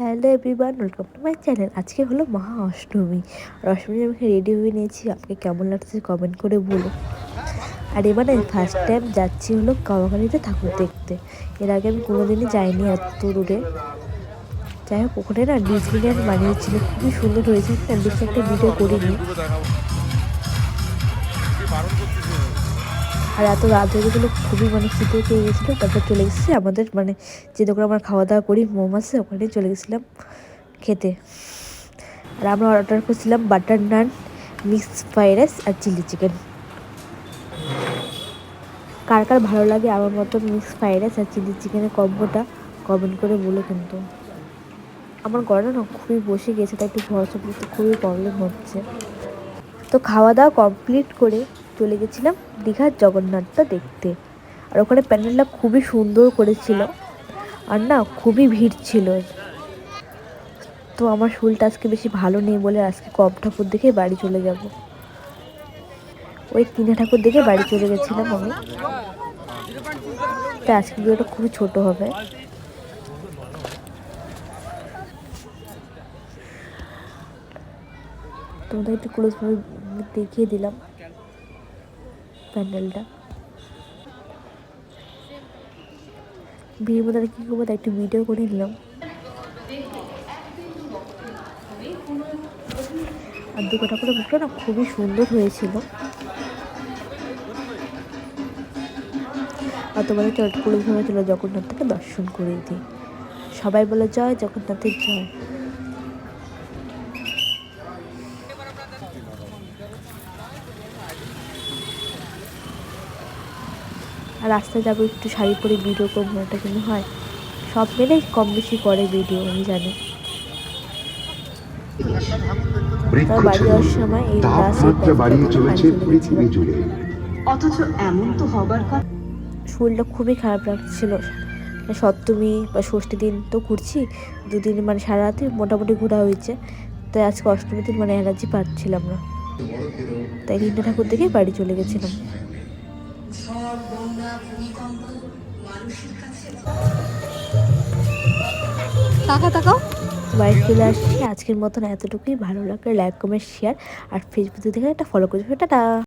Hello everyone welcome to my channel আজকে হলো মহা অষ্টমী। আর অষ্টমী আমাকে রেডি হয়ে নিয়েছি, আপনাকে কেমন লাগছে কমেন্ট করে বলো আর এবারে ফার্স্ট টাইম যাচ্ছি হলো কাওয়াখালিতে ঠাকুর দেখতে। এর আগে আমি কোনোদিনই যাইনি এত দূরে। যাই হোক, ওখানে না ডিজনিল্যান্ড বানিয়েছিল, খুবই সুন্দর হয়েছে। আমি একটা ভিডিও করিনি। আর এত রাত হয়ে গেছিল, খুবই মানে খিদে পেয়ে গেছিল। তারপর চলে গেছি আমাদের মানে যে দোকানে আমরা খাওয়া দাওয়া করি, মোমাসে, ওখানে চলে গেছিলাম খেতে। আর আমরা অর্ডার করছিলাম butter naan, mix fried rice আর চিলি চিকেন। কার কার ভালো লাগে আমার মতো মিক্স ফ্রাইড রাইস আর চিলি চিকেনের কম্বোটা কমেন্ট করে বলো কিন্তু। আমার গলা না খুবই বসে গেছে তাই একটু ভরসা করতে খুবই প্রবলেম হচ্ছে। তো খাওয়া দাওয়া কমপ্লিট করে চলে গেছিলাম দীঘার জগন্নাথটা দেখতে। আর ওখানে প্যান্ডেলটা খুবই সুন্দর করেছিল। আর না, খুবই ভিড় ছিল। তো আমার শরীরটা আজকে বেশি ভালো নেই বলে আজকে কম ঠাকুর দেখে বাড়ি চলে যাব। ওই তিনে ঠাকুর দেখে বাড়ি চলে গেছিলাম আমি। তাই আজকে ভিডিওটা খুবই ছোট হবে। তোমাদের একটু ক্লোজভাবে দেখিয়ে দিলাম। প্যান্ডেলটা। বিয়ের মধ্যে কী করব তাই একটু ভিডিও করে নিলাম। আর দু কটা করে বুকটা না খুবই সুন্দর হয়েছিল। আর তোমাদের চটকুলো ভাবে চলো জগন্নাথকে দর্শন করে দিই। সবাই বলে জয় জগন্নাথের জয়। আর রাস্তায় যাব একটু শাড়ি পরে ভিডিও করব এটা কিন্তু হয়। সব মেলে কম বেশি করে ভিডিও আমি জানি। তাপমাত্রা বাড়িয়ে চলেছে পৃথিবী জুড়ে। অথচ এমন তো হবার কথা। শরীরটা খুবই খারাপ লাগছিল। সপ্তমী বা ষষ্ঠী দিন তো ঘুরছি দুদিন মানে সারা রাতে মোটামুটি ঘোরা হয়েছে। তাই আজকে অষ্টমী দিন মানে এনার্জি পাচ্ছিলাম না। তাই তিনটা ঠাকুর দেখে বাড়ি চলে গেছিলাম। তাকাও তাকাও। বাড়ি চলে আসছি। আজকের মতন এতটুকুই। ভালো লাগলে লাইক কমেন্ট শেয়ার আর ফেসবুক থেকে একটা ফলো করে টাটা।